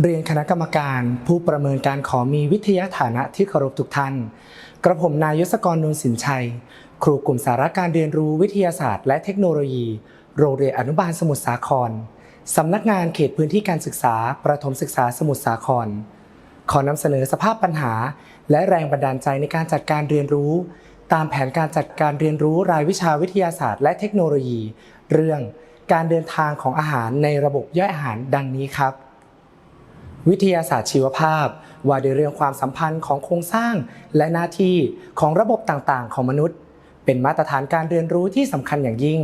เรียนคณะกรรมการผู้ประเมินการขอมีวิทยาฐานะที่เคารพทุกท่าน กระผมนายยศกรนนสินชัย ครูกลุ่มสาระการเรียนรู้วิทยาศาสตร์และเทคโนโลยี โรงเรียนอนุบาลสมุทรสาคร สำนักงานเขตพื้นที่การศึกษา ประถมศึกษาสมุทรสาคร ขอนำเสนอสภาพปัญหา และแรงบันดาลใจในการจัดการเรียนรู้ ตามแผนการจัดการเรียนรู้รายวิชาวิทยาศาสตร์และเทคโนโลยี เรื่องการเดินทางของอาหารในระบบย่อยอาหารดังนี้ครับ วิทยาศาสตร์ชีวภาพ ว่าด้วยเรื่องความสัมพันธ์ของโครงสร้าง และหน้าที่ของระบบต่างๆ ของมนุษย์ เป็นมาตรฐานการเรียนรู้ที่สำคัญอย่างยิ่ง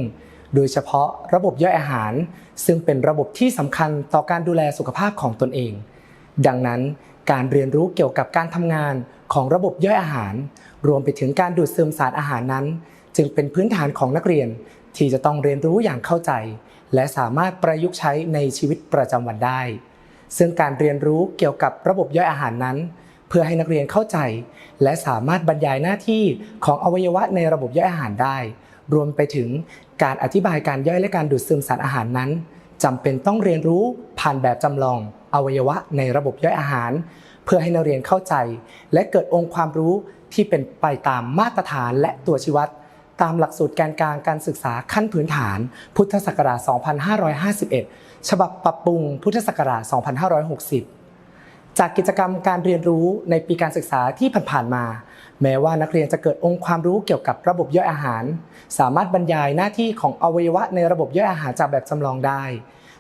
โดยเฉพาะระบบย่อยอาหาร ซึ่งเป็นระบบที่สำคัญต่อการดูแลสุขภาพของตนเอง ดังนั้น การเรียนรู้เกี่ยวกับการทำงานของระบบย่อยอาหาร รวมไปถึงการดูดซึมสารอาหารนั้น จึงเป็นพื้นฐานของนักเรียน ที่จะต้องเรียนรู้อย่างเข้าใจ และสามารถประยุกต์ใช้ในชีวิตประจำวันได้ ซึ่งการเรียนรู้เกี่ยวกับระบบย่อยอาหารนั้น เพื่อให้นักเรียนเข้าใจ และสามารถบรรยายหน้าที่ของอวัยวะในระบบย่อยอาหารได้ รวมไปถึงการอธิบายการย่อยและการดูดซึมสารอาหารนั้นจำเป็นต้องเรียนรู้ผ่านแบบจำลองอวัยวะในระบบย่อยอาหาร เพื่อให้นักเรียนเข้าใจ และเกิดองค์ความรู้ที่เป็นไปตามมาตรฐานและตัวชี้วัดตามหลักสูตรแกนกลางการศึกษาขั้นพื้นฐาน พุทธศักราช 2551 ฉบับปรับปรุงพุทธศักราช 2560 จากกิจกรรมการเรียนรู้ในปีการศึกษาที่ผ่านๆมา แม้ว่านักเรียนจะเกิดองค์ความรู้เกี่ยวกับระบบย่อยอาหาร สามารถบรรยายหน้าที่ของอวัยวะในระบบย่อยอาหารจากแบบจำลองได้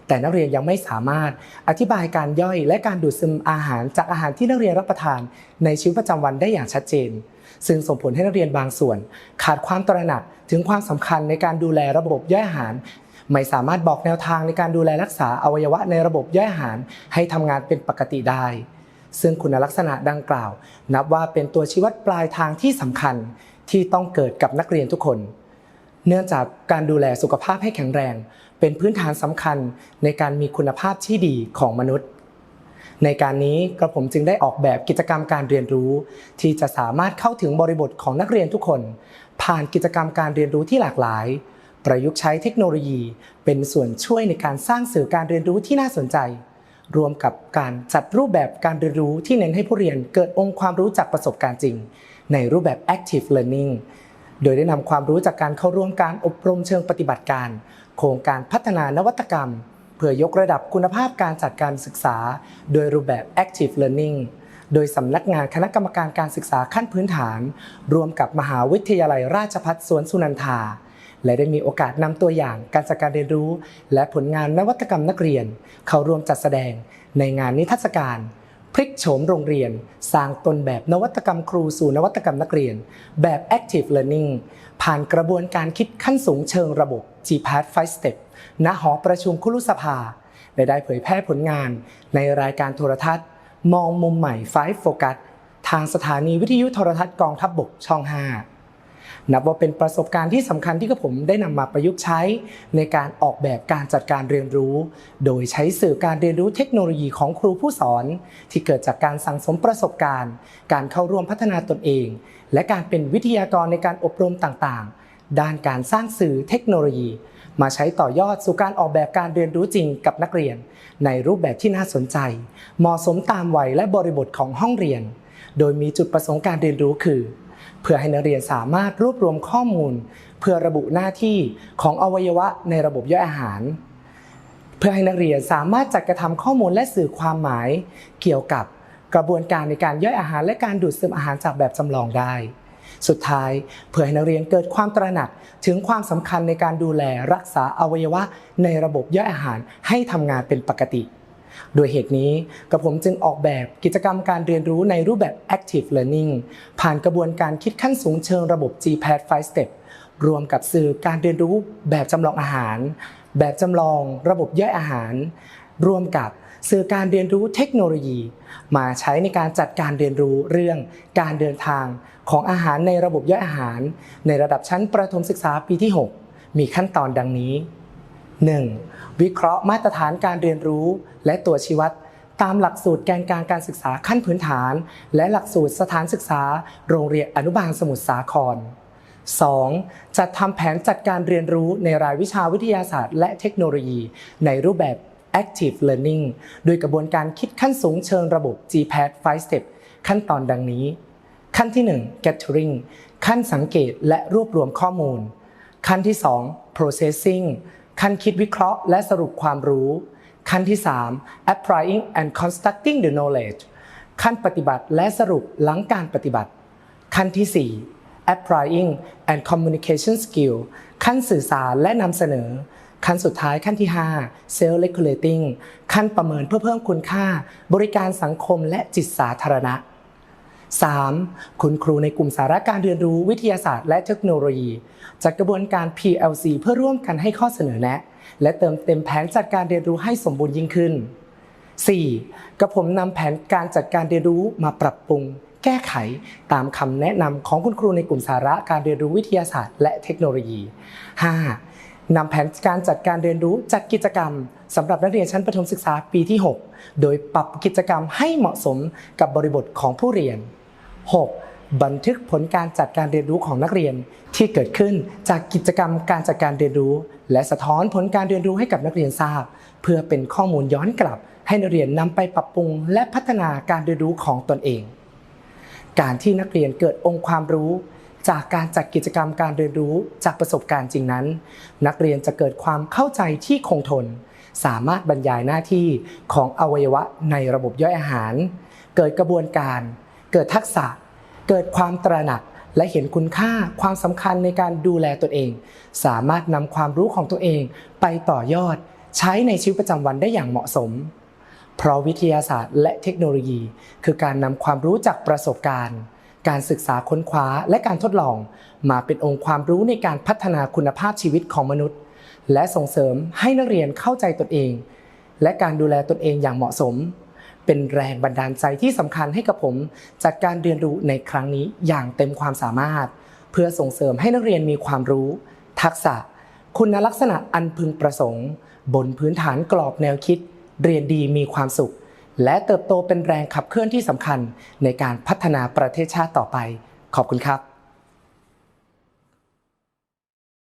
แต่นักเรียนยังไม่สามารถอธิบายการย่อยและการดูดซึมอาหารจากอาหารที่นักเรียนรับประทาน ในชีวิตประจำวันได้อย่างชัดเจนซึ่งส่งผลให้นักเรียนบางส่วน ขาดความตระหนักถึงความสำคัญในการดูแลระบบย่อยอาหาร ไม่สามารถบอกแนวทางในการดูแลรักษาอวัยวะในระบบย่อยอาหาร ให้ทำงานเป็นปกติได้ ซึ่งคุณลักษณะดังกล่าว นับว่าเป็นตัวชี้วัดปลายทางที่สำคัญที่ต้องเกิดกับนักเรียนทุกคน เนื่องจากการดูแลสุขภาพให้แข็งแรง เป็นพื้นฐานสำคัญในการมีคุณภาพที่ดีของมนุษย์ในการนี้กระผมจึงได้ออกแบบกิจกรรมการเรียนรู้ ที่จะสามารถเข้าถึงบริบทของนักเรียนทุกคน ผ่านกิจกรรมการเรียนรู้ที่หลากหลาย ประยุกต์ใช้เทคโนโลยี เป็นส่วนช่วยในการสร้างสื่อการเรียนรู้ที่น่าสนใจ รวมกับการจัดรูปแบบการเรียนรู้ที่เน้นให้ผู้เรียนเกิดองค์ความรู้จากประสบการณ์จริง ในรูปแบบ active learning โดยได้นำความรู้จากการเข้าร่วมการอบรมเชิงปฏิบัติการ โครงการพัฒนานวัตกรรม เพื่อยกระดับคุณภาพการจัดการศึกษา โดยรูปแบบ active learning โดยสำนักงานคณะกรรมการการศึกษาขั้นพื้นฐาน รวมกับมหาวิทยาลัยราชภัฏสวนสุนันทา และได้มีโอกาสนำตัวอย่างการจัดการเรียนรู้ และผลงานนวัตกรรมนักเรียน เข้าร่วมจัดแสดงในงานนิทรรศการ พลิกโฉมโรงเรียน สร้างตนแบบนวัตกรรมครูสู่นวัตกรรมนักเรียน แบบ active learning ผ่านกระบวนการคิดขั้นสูงเชิงระบบ GPAT 5 Step ณหอประชุมคุรุสภาและได้เผยแพร่ผลงานในรายการโทรทัศน์ มองมุมใหม่5 Focus ทางสถานีวิทยุโทรทัศน์กองทัพบบกช่อง 5 นับว่าเป็นประสบการณ์ที่สำคัญที่กระผมได้นำมาประยุกต์ใช้ ในการออกแบบการจัดการเรียนรู้ โดยใช้สื่อการเรียนรู้เทคโนโลยีของครูผู้สอน ที่เกิดจากการสั่งสมประสบการณ์ การเข้าร่วมพัฒนาตนเอง และการเป็นวิทยากรในการอบรมต่างๆ ด้านการสร้างสื่อเทคโนโลยี มาใช้ต่อยอดสู่การออกแบบการเรียนรู้จริงกับนักเรียน ในรูปแบบที่น่าสนใจ เหมาะสมตามวัยและบริบทของห้องเรียน โดยมีจุดประสงค์การเรียนรู้คือ เพื่อให้นักเรียนสามารถรวบรวมข้อมูล เพื่อระบุหน้าที่ของอวัยวะในระบบย่อยอาหาร เพื่อให้นักเรียนสามารถจัดกระทำข้อมูลและสื่อความหมาย เกี่ยวกับกระบวนการในการย่อยอาหารและการดูดซึมอาหารจากแบบจำลองได้ สุดท้าย เพื่อให้นักเรียนเกิดความตระหนักถึงความสำคัญในการดูแลรักษาอวัยวะในระบบย่อยอาหารให้ทำงานเป็นปกติ โดยเหตุนี้กระผมจึงออกแบบกิจกรรมการเรียนรู้ในรูปแบบ active learning ผ่านกระบวนการคิดขั้นสูงเชิงระบบ GPAT 5 step รวมกับสื่อการเรียนรู้แบบจำลองอาหาร แบบจำลองระบบย่อยอาหาร รวมกับสื่อการเรียนรู้เทคโนโลยี มาใช้ในการจัดการเรียนรู้เรื่องการเดินทางของอาหารในระบบย่อยอาหาร ในระดับชั้นประถมศึกษาปีที่ 6 มีขั้นตอนดังนี้ 1. วิเคราะห์มาตรฐานการเรียนรู้และตัวชี้วัด ตามหลักสูตรแกนกลางการศึกษาขั้นพื้นฐาน และหลักสูตรสถานศึกษา โรงเรียนอนุบาลสมุทรสาคร 2. จัดทำแผนจัดการเรียนรู้ในรายวิชาวิทยาศาสตร์ และเทคโนโลยี ในรูปแบบ Active Learning โดยกระบวนการคิดขั้นสูงเชิงระบบ GPAD 5 Step ขั้นตอนดังนี้ ขั้นที่ 1 Gathering ขั้นสังเกตและรวบรวมข้อมูล ขั้นที่ 2 Processing ขั้นคิดวิเคราะห์และสรุปความรู้ ขั้นที่ 3 Applying and Constructing the knowledge ขั้นปฏิบัติและสรุปหลังการปฏิบัติ ขั้นที่ 4 applying and communication skill ขั้นสื่อสารและนำเสนอ ขั้นสุดท้ายขั้นที่ 5 self regulating ขั้นประเมินเพื่อเพิ่มคุณค่า บริการสังคมและจิตสาธารณะ 3. คุณครูในกลุ่มสาระการเรียนรู้วิทยาศาสตร์และเทคโนโลยี จัดกระบวนการ PLC เพื่อร่วมกันให้ข้อเสนอแนะ และเติมเต็มแผนจัดการเรียนรู้ให้สมบูรณ์ยิ่งขึ้น 4. กระผมนำแผนการจัดการเรียนรู้มาปรับปรุง แก้ไขตามคำแนะนำของคุณครูในกลุ่มสาระการเรียนรู้วิทยาศาสตร์และเทคโนโลยี 5. นำแผนการจัดการเรียนรู้จัดกิจกรรมสำหรับนักเรียนชั้นประถมศึกษาปีที่ 6 โดยปรับกิจกรรมให้เหมาะสมกับบริบทของผู้เรียน 6. บันทึกผลการจัดการเรียนรู้ของนักเรียนที่เกิดขึ้นจากกิจกรรมการจัดการเรียนรู้ และสะท้อนผลการเรียนรู้ให้กับนักเรียนทราบ เพื่อเป็นข้อมูลย้อนกลับ ให้นักเรียนนำไปปรับปรุง และพัฒนาการเรียนรู้ของตนเอง การที่นักเรียนเกิดองค์ความรู้ จากการจัดกิจกรรมการเรียนรู้จากประสบการณ์จริงนั้น นักเรียนจะเกิดความเข้าใจที่คงทน สามารถบรรยายหน้าที่ของอวัยวะในระบบย่อยอาหาร เกิดกระบวนการ เกิดทักษะ เกิดความตระหนักและเห็นคุณค่าความสำคัญในการดูแลตนเอง สามารถนำความรู้ของตัวเองไปต่อยอด ใช้ในชีวิตประจำวันได้อย่างเหมาะสม เพราะวิทยาศาสตร์และเทคโนโลยี คือการนำความรู้จากประสบการณ์ การศึกษาค้นคว้าและการทดลอง มาเป็นองค์ความรู้ในการพัฒนาคุณภาพชีวิตของมนุษย์ และส่งเสริมให้นักเรียนเข้าใจตนเอง และการดูแลตนเองอย่างเหมาะสม เป็นแรงบันดาลใจที่สำคัญให้กับผมจัดการเรียนรู้ในครั้งนี้อย่างเต็มความสามารถ เพื่อส่งเสริมให้นักเรียนมีความรู้ ทักษะ คุณลักษณะอันพึงประสงค์ บนพื้นฐานกรอบแนวคิด เรียนดีมีความสุข และเติบโตเป็นแรงขับเคลื่อนที่สำคัญในการพัฒนาประเทศชาติต่อไป ขอบคุณครับ